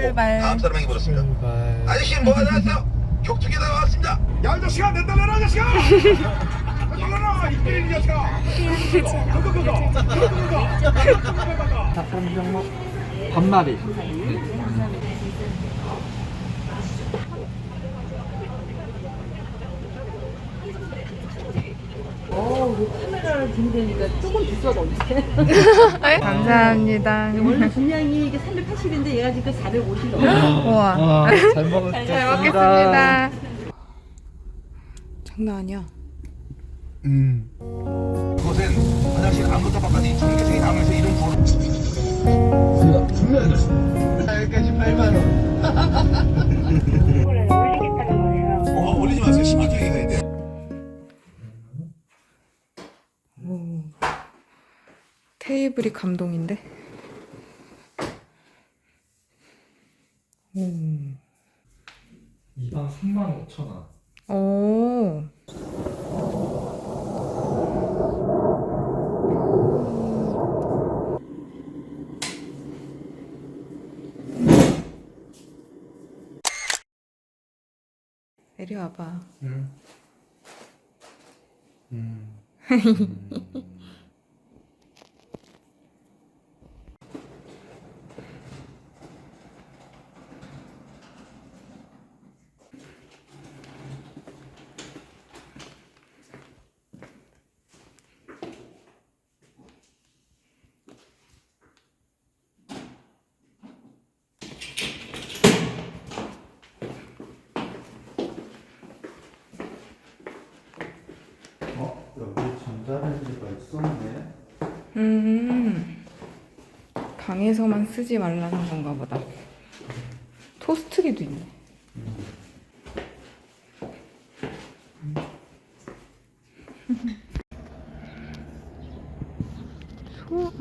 출발. 다음 사람에게 물었습니다. 출발. 아저씨 뭐 하세요? 격투기 나왔습니다. 야, 이 자식아, 내 딸내라, 이 자식아! 내 딸내라, 이 때리는 자식아! 그거, 그거, 그거, 그거, 그거. 닭강정 먹 반마리. 카메라를 들이대니까 조금 비싸다 어떻게? 네, 감사합니다. 원래 분량이 이게 380인데 얘가 지금 450 넘어. 우와. 아, 잘 먹었습니다. 잘 먹겠습니다. 장난 아니야. 음. 테이블이 감동인데. 이방 3만 5천 원. 오. 이리 와봐. 음. 음. 어, 여기 전자레인지가 있었네. 음. 방에서만 쓰지 말라는 건가 보다. 토스트기도 있네. 소.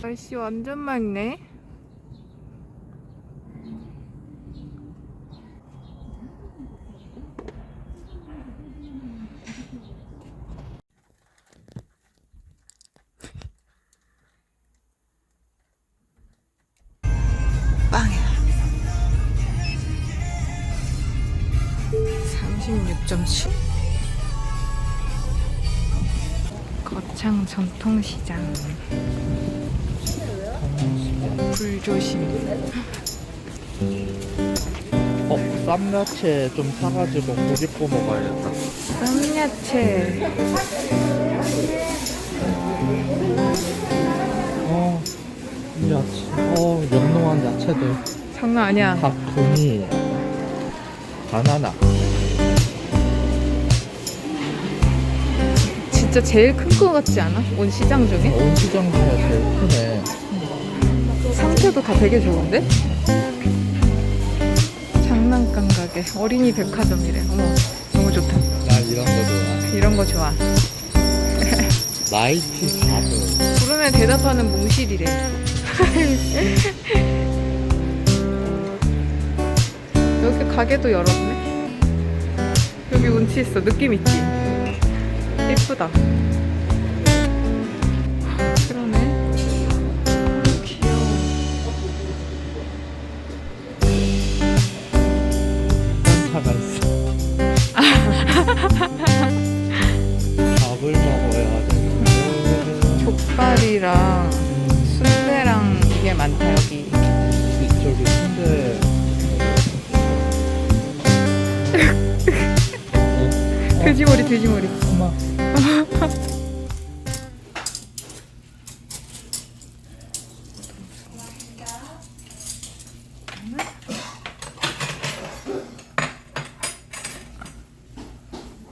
날씨 완전 맑네. 36.7. 거창 전통시장. 불조심. 어, 쌈야채 좀 사가지고 고기 구워 먹어야겠다. 쌈야채. 어, 이 야채. 어, 영롱한 야채들. 장난 아니야. 닭통이, 바나나. 진짜 제일 큰 거 같지 않아? 온 시장 중에? 온 시장 중에 제일 크네. 상태도 다 되게 좋은데? 장난감 가게. 어린이 백화점이래. 어머, 너무 좋다. 나 이런 거 좋아. 이런 거 좋아. 라이트 가드. 부르면 대답하는 몽실이래. 여기 가게도 열었네. 여기 운치 있어. 느낌 있지? 예쁘다. 그러네. 귀여워. 차가 있어. 밥을 먹어야 되는데. 족발이랑 순대랑 이게 많다 여기. 이쪽이 순대. 돼지머리 돼지머리.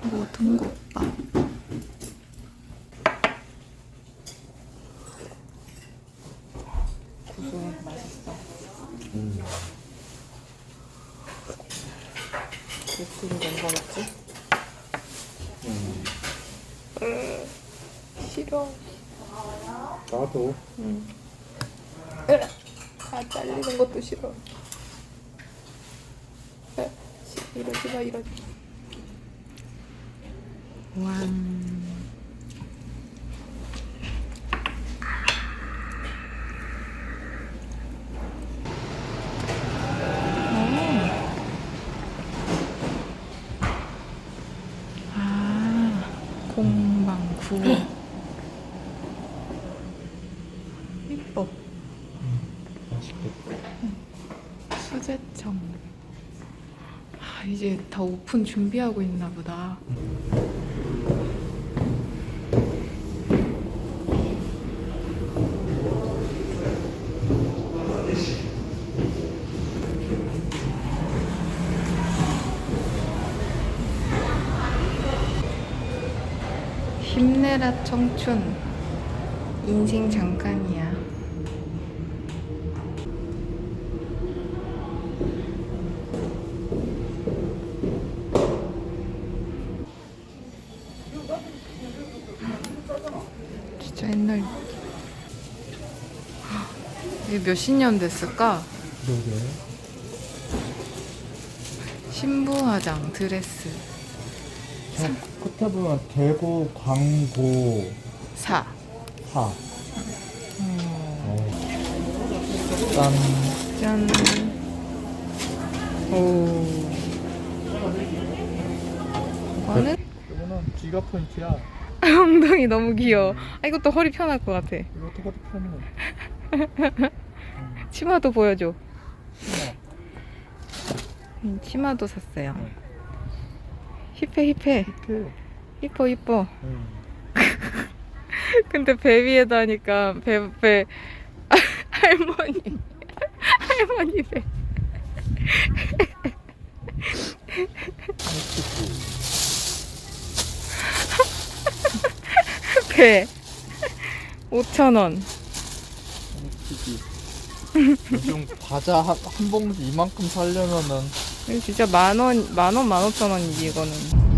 모든 곱밥. 고소해 맛있어. 육수를 낸거 같지? 싫어. 나도. 응. 다 잘리는 것도 싫어. 이러지 마, 이러지 마. 와. 음. 아, 공방 구. 이뻐. 맛있겠다. 수제청. 아, 이제 다 오픈 준비하고 있나 보다. 힘내라 청춘. 인생 잠깐이야. 진짜 옛날 이게 몇십 년 됐을까? 그러게. 신부 화장 드레스 저 끝에 보면 대구 광고 4 사. 어. 짠. 짠. 오. 이거는 이거는 쥐가 포인트야. 엉덩이 너무 귀여워. 아 이것도 허리 편할 것 같아. 이것도 허리 편해. 치마도 보여줘. 치마. 음, 치마도 샀어요. 응. 힙해 힙해. 이렇게. 이뻐 이뻐. 응. 근데 배 위에다 하니까 배, 배, 할머니. 할머니 배. 배. 5,000원. 요즘 과자 한, 한 봉지 이만큼 살려면은 이거 진짜 만 원, 만 원, 만 오천 원이지, 이거는.